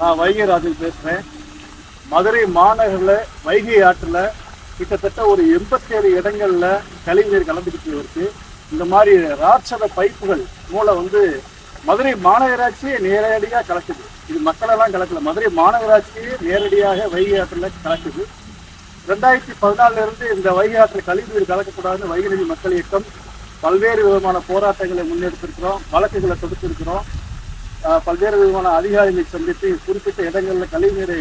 நான் வைகை ராஜன் பேசுகிறேன் மதுரை மாநகரில் வைகை ஆற்றில் கிட்டத்தட்ட ஒரு எண்பத்தேழு இடங்களில் கழிவுநீர் கலந்துக்கிட்டு இருக்கு. இந்த மாதிரி ராட்சத பைப்புகள் மூலம் வந்து மதுரை மாநகராட்சியே நேரடியாக கலக்குது. இது மக்களெல்லாம் கலக்கல. மதுரை மாநகராட்சியே நேரடியாக வைகை ஆற்றில் கலக்குது. ரெண்டாயிரத்தி பதினாலிருந்து இந்த வைகை ஆற்றில் கழிவுநீர் கலக்கக்கூடாதுன்னு வைகை மக்கள் இயக்கம் பல்வேறு விதமான போராட்டங்களை முன்னெடுத்திருக்கிறோம் வழக்குகளை தொடுத்திருக்கிறோம். பல்வேறு விதமான அதிகாரிகளை சந்தித்து குறிப்பிட்ட இடங்கள்ல கழிவுநீரை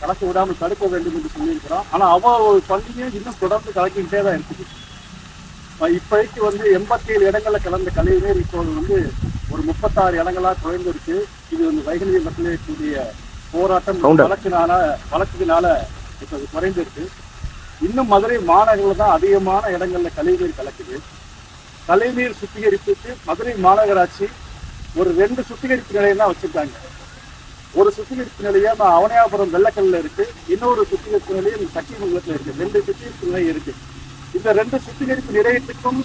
கலக்க விடாமல் தடுக்க வேண்டும் என்று சொல்லியிருக்கிறோம். ஆனா அவ்வளவு பள்ளியும் இன்னும் தொடர்ந்து கலக்கிட்டே தான் இருக்குது. இப்போதைக்கு வந்து எண்பத்தி ஏழு இடங்கள்ல கலந்த கழிவுநீர் இப்போது வந்து ஒரு முப்பத்தாறு இடங்களா குறைந்திருக்கு. இது வந்து வைகை மக்களுடைய போராட்டம் வழக்கினால வழக்குனால இப்போ இது குறைந்திருக்கு. இன்னும் மதுரை மாநகரில் தான் அதிகமான இடங்கள்ல கழிவுநீர் கலக்குது. கழிவுநீர் சுத்திகரிப்புக்கு மதுரை மாநகராட்சி ஒரு ரெண்டு சுத்திகரிப்பு நிலையம் தான் வச்சிருக்காங்க. ஒரு சுத்திகரிப்பு நிலையம் அவனியாபுரம் வெள்ளக்கல்ல இருக்கு. இன்னொரு சுத்திகரிப்பு நிலையம் சக்கிமங்கலத்துல இருக்கு. ரெண்டு சுத்திகரிப்பு நிலையம் இருக்கு. இந்த ரெண்டு சுத்திகரிப்பு நிலையத்துக்கும்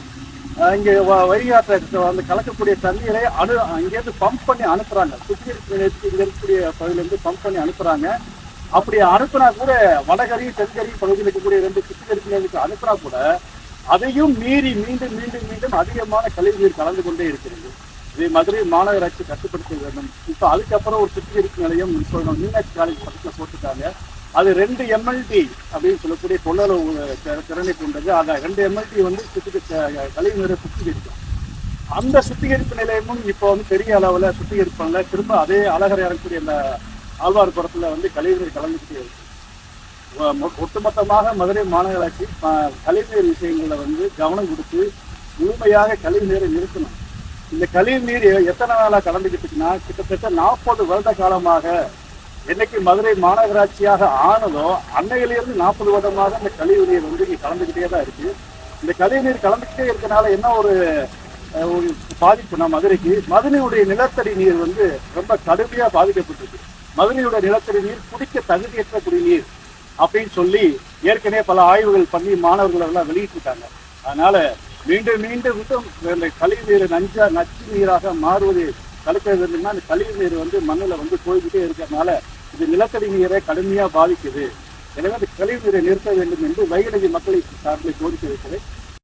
இங்கே இங்க அந்த கலக்கக்கூடிய தண்ணீரை அனு இங்கேருந்து பம்ப் பண்ணி அனுப்புறாங்க. சுத்திகரிப்பு நிலையத்துக்கு இங்கே இருக்கக்கூடிய பகுதியிலேருந்து பம்ப் பண்ணி அனுப்புறாங்க. அப்படி அனுப்புனா கூட வடகரி தென்கரி பகுதியில் இருக்கக்கூடிய ரெண்டு சுத்திகரிப்பு நிலையத்துக்கு அனுப்புனா கூட அதையும் மீறி மீண்டும் மீண்டும் மீண்டும் அதிகமான கழிவுநீர் கலந்து கொண்டே இருக்கிறது. இதை மதுரை மாநகராட்சி கட்டுப்படுத்த வேண்டும். இப்போ அதுக்கப்புறம் ஒரு சுத்திகரிப்பு நிலையம் சொல்லணும். மீனாட்சி காலேஜ் பக்கத்தில் போட்டுட்டாங்க அது ரெண்டு எம்எல்டி அப்படின்னு சொல்லக்கூடிய கொள்ளளவு திறனை கொண்டது. அந்த ரெண்டு எம்எல்டி வந்து சுத்திகரி கழிவுநீரை சுத்திகரிக்கும். அந்த சுத்திகரிப்பு நிலையமும் இப்போ வந்து பெரிய அளவில் சுத்திகரிப்பாங்க திரும்ப அதே அழகரை இறக்கக்கூடிய அந்த ஆழ்வார்புரத்தில் வந்து கழிவுநீர் கலந்துக்கிட்டே இருக்கு. ஒட்டுமொத்தமாக மதுரை மாநகராட்சி கழிவுநீர் விஷயங்களில் வந்து கவனம் கொடுத்து முழுமையாக கழிவுநீரை நிறுத்தணும். இந்த கழிவு நீர் எத்தனை நாளாக கலந்துக்கிட்டுச்சுன்னா கிட்டத்தட்ட நாற்பது வருட காலமாக என்னைக்கு மதுரை மாநகராட்சியாக ஆனதோ அன்னையிலிருந்து நாற்பது வருடமாக இந்த கழிவுநீர் வந்து இங்கே கலந்துக்கிட்டே தான் இருக்கு. இந்த கழிவு நீர் கலந்துக்கிட்டே இருக்கனால என்ன ஒரு ஒரு பாதிப்புனா மதுரைக்கு? மதுரையுடைய நிலத்தடி நீர் வந்து ரொம்ப கடுமையாக பாதிக்கப்பட்டிருக்கு. மதுரையுடைய நிலத்தடி நீர் குடிக்க தகுதியற்ற குடிநீர் அப்படின்னு சொல்லி ஏற்கனவே பல ஆய்வுகள் பண்ணி மாணவர்கள் எல்லாம் வெளியிட்டிருக்காங்க. அதனால மீண்டும் மீண்டும் மீண்டும் கழிவு நீர் நஞ்சா நச்சு நீராக மாறுவது தடுக்க வேண்டும்னா அந்த கழிவு நீர் வந்து மண்ணில் வந்து போய்கிட்டே இருக்கிறதுனால இது நிலத்தடி நீரை கடுமையாக பாதிக்குது. எனவே அந்த கழிவு நீரை நிறுத்த வேண்டும் என்று வைகடகி மக்களை சார்பில் கோரிக்கை வைக்கிறேன்.